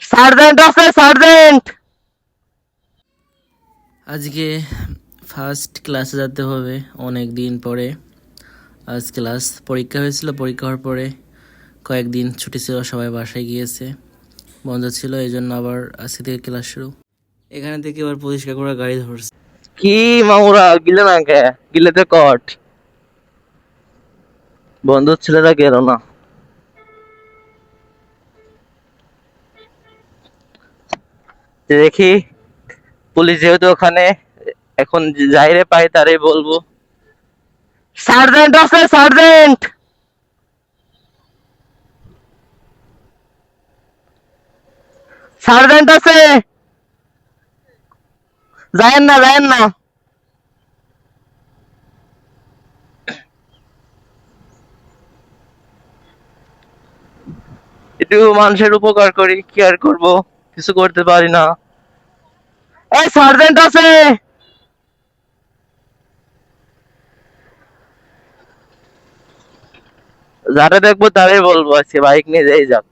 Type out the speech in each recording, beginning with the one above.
Sergeant আছে sergeant আজকে first ক্লাসে যেতে হবে অনেক দিন পরে। আজ ক্লাস পরীক্ষা হয়েছিল পরীক্ষা হওয়ার পরে কয়েকদিন ছুটি ছিল সবাই বাসায় গিয়েছে। বন্ধ ছিল এই জন্য আবার আজকে থেকে ক্লাস শুরু। এখানে থেকে আবার পরিষ্কার করা গাড়ি ধরছে। কি মামুরা গিলে না কে? গিলে তো কট বন্ধু ছেলেরা গেল না। দেখি, পুলিশ যেহেতু ওখানে, এখন যাইরে পাই তারই বলব। সার্জেন্ট আছে, সার্জেন্ট! সার্জেন্ট আছে! যায়েন না যায়েন না। একটু মানুষের উপকার করি কি আর করব, কিছু করতে পারি না। এই সার্জেন্ট আছে! যারা দেখব তারাই বলব আজকে বাইক নিয়ে যাই যাক।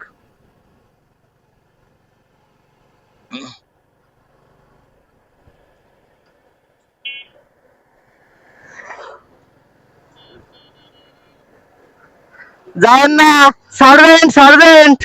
যায়েন না! Sergeant sergeant